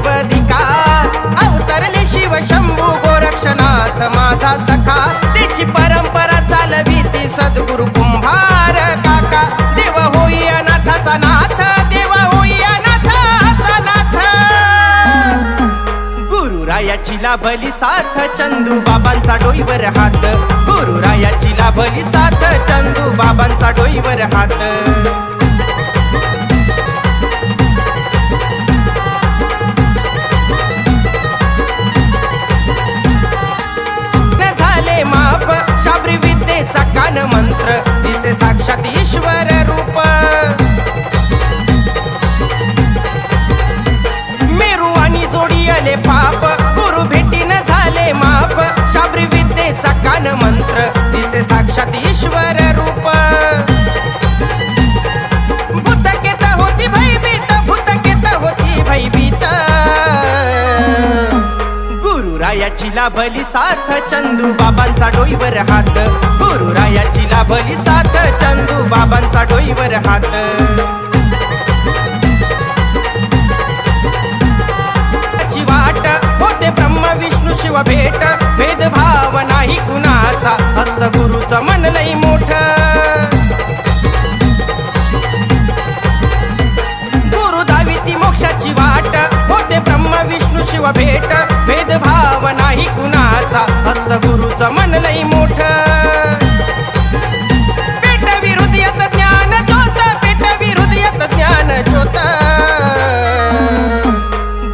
निर्बदिका अवतरले शिव शंभू गोरक्षनाथ माझा सखा. त्याची परंपरा चालवी ती सद्गुरु कुंभार काका. देव होई अनाथाचा नाथ देव होई अनाथाचा नाथ. गुरुरायाची लाभली साथ चंदू बाबांचा डोईवर हात. गुरुरायाची लाभली साथ चंदू बाबांचा डोईवर हात. गुरुरायाची लाभली साथ चंदू बाबांचा डोईवर हात. गुरुरायाची लाभली साथ चंदू बाबांचा डोईवर हात. नाही कुणाचा. हस्त गुरुच मन लई मोठ. पेट विरुद्ध येत ज्ञान ज्योत पेट विरुद्ध येत ज्ञान ज्योत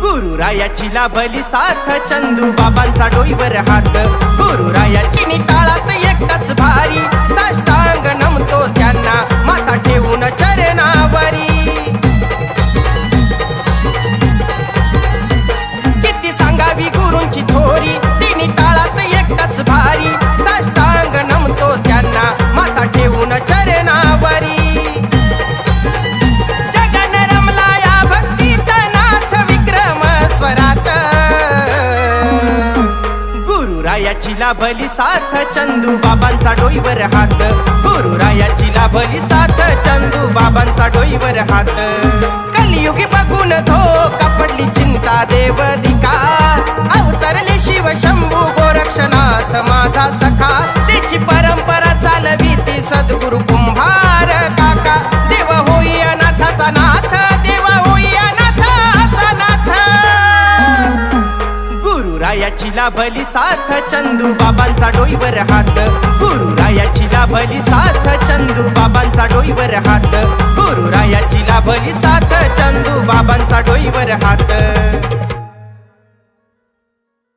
गुरुरायाची लाभली साथ चंदू बाबांचा डोईवर हात. गुरुरायाची निकाळात एकटाच भारी. रायाची लाभली साथ चंदू बाबांचा डोईवर हात. गुरु रायाची लाभली साथ चंदू बाबांचा डोईवर हात. कलियुगी बघून धोका कपडली चिंता देवदिका अवतरले शिव शंभू गोरक्षनाथ माझा सखा. त्याची परंपरा चालवी ती सद्गुरु गुरुरायाची लाभली साथ चंदू बाबांचा डोईवर हात. गुरुरायाची लाभली साथ चंदू बाबांचा डोईवर हात. गुरुरायाची लाभली साथ चंदू बाबांचा डोईवर हात.